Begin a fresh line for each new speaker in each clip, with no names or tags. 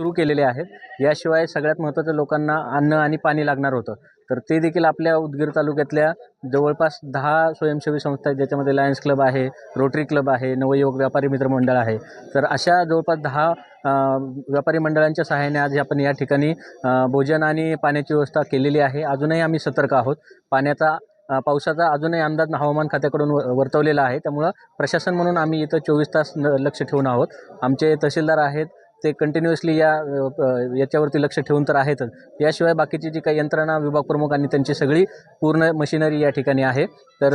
सुरू केलेले आहेत. याशिवाय सगळ्यात महत्त्वाचं लोकांना अन्न आणि पाणी लागणार होतं. तर ते देखील आपल्या उदगीर तालुक्यातल्या जवळपास दहा स्वयंसेवी संस्था आहेत. ज्याच्यामध्ये लायन्स क्लब आहे रोटरी क्लब आहे नवयुवक व्यापारी मित्र मंडळ आहे. तर अशा जवळपास दहा व्यापारी मंडळांच्या सहाय्याने आज आपण या ठिकाणी भोजन आणि पाण्याची व्यवस्था केलेली आहे. अजूनही आम्ही सतर्क आहोत. पाण्याचा पावसाचा अजूनही अंदाज हवामान खात्याकडून व- वर्तवलेला आहे. त्यामुळं प्रशासन म्हणून आम्ही इथं चोवीस तास न- लक्ष ठेवून आहोत. आमचे तहसीलदार आहेत ते कंटिन्युअसली या याच्यावरती लक्ष ठेवून तर आहेतच याशिवाय बाकीची जी काही यंत्रणा विभाग प्रमुख आणि त्यांची सगळी पूर्ण मशिनरी या ठिकाणी आहे. तर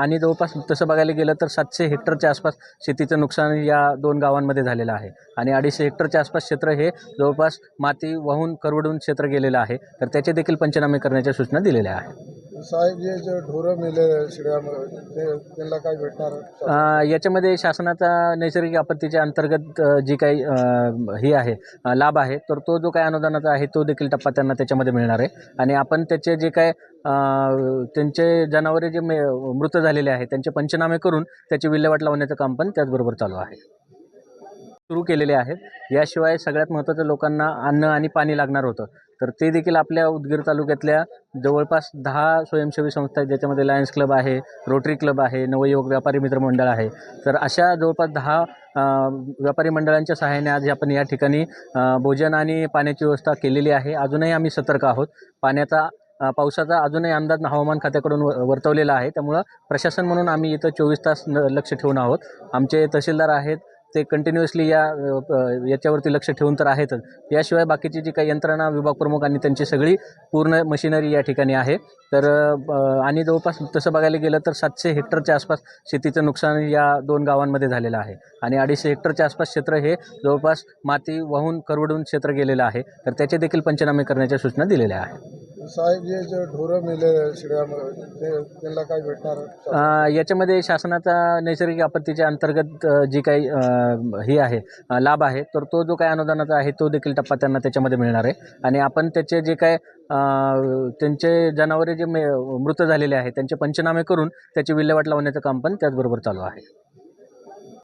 आणि जवळपास तसं बघायला गेलं तर सातशे हेक्टरच्या आसपास शेतीचं नुकसान या दोन गावांमध्ये झालेलं आहे. आणि अडीचशे हेक्टरच्या आसपास क्षेत्र हे जवळपास माती वाहून करवडून क्षेत्र गेलेलं आहे. तर त्याचे देखील पंचनामे करण्याच्या सूचना दिलेल्या आहेत.
साहेब हे जे ढोरं मेले शिड्यामध्ये ते त्यांना काय भेटणार?
अ, याच्यामध्ये शासनाचा नैसर्गिक आपत्तीच्या अंतर्गत अ, जी काही अ, आहे अ, लाभ आहे तर तो जो काही अनुदानाचा आहे तो देखील टप्पा त्यांना त्याच्यामध्ये मिळणार आहे. आणि आपण त्याचे जे काय अ, त्यांचे जनावरे जे मे मृत झालेले आहेत त्यांचे पंचनामे करून त्याची विल्हेवाट लावण्याचं काम पण त्याचबरोबर चालू आहे. सुरू केलेले आहेत. याशिवाय सगळ्यात महत्त्वाचं लोकांना अन्न आणि पाणी लागणार होतं. तर ते देखील आपल्या उदगीर तालुक्यातल्या जवळपास दहा स्वयंसेवी संस्था आहेत ज्याच्यामध्ये लायन्स क्लब आहे रोटरी क्लब आहे नवयुवक व्यापारी मित्र मंडळ आहे. तर अशा जवळपास दहा व्यापारी मंडळांच्या सहाय्याने आज आपण या ठिकाणी भोजन आणि पाण्याची व्यवस्था केलेली आहे. अजूनही आम्ही सतर्क आहोत. पाण्याचा पावसाचा अजूनही अंदाज हवामान खात्याकडून व- वर्तवलेला आहे. त्यामुळं प्रशासन म्हणून आम्ही इथं चोवीस तास न- लक्ष ठेवून आहोत. आमचे तहसीलदार आहेत ते कंटिन्युअसली या याच्यावरती लक्ष ठेवून तर आहेतच. याशिवाय बाकीची जी काही यंत्रणा विभाग प्रमुख आणि त्यांची सगळी पूर्ण मशिनरी या ठिकाणी आहे. तर आणि जवळपास तसं बघायला गेलं तर सातशे हेक्टरच्या आसपास शेतीचं नुकसान या दोन गावांमध्ये झालेलं आहे. आणि अडीचशे हेक्टरच्या आसपास क्षेत्र हे जवळपास माती वाहून करवडून क्षेत्र गेलेलं आहे. तर त्याचे देखील पंचनामे करण्याच्या सूचना दिलेल्या आहेत.
साहेब हे जे ढोरं मेले ते त्यांना काय भेटणार?
अ, याच्यामध्ये शासनाचा नैसर्गिक आपत्तीच्या अंतर्गत अ, जी काही अ, आहे अ, लाभ आहे तर तो जो काही अनुदानाचा आहे तो देखील टप्पा त्यांना त्याच्यामध्ये मिळणार आहे. आणि आपण त्याचे जे काय अ, त्यांचे जनावरे जे मे मृत झालेले आहेत त्यांचे पंचनामे करून त्याची विल्हेवाट लावण्याचं काम पण त्याचबरोबर चालू आहे.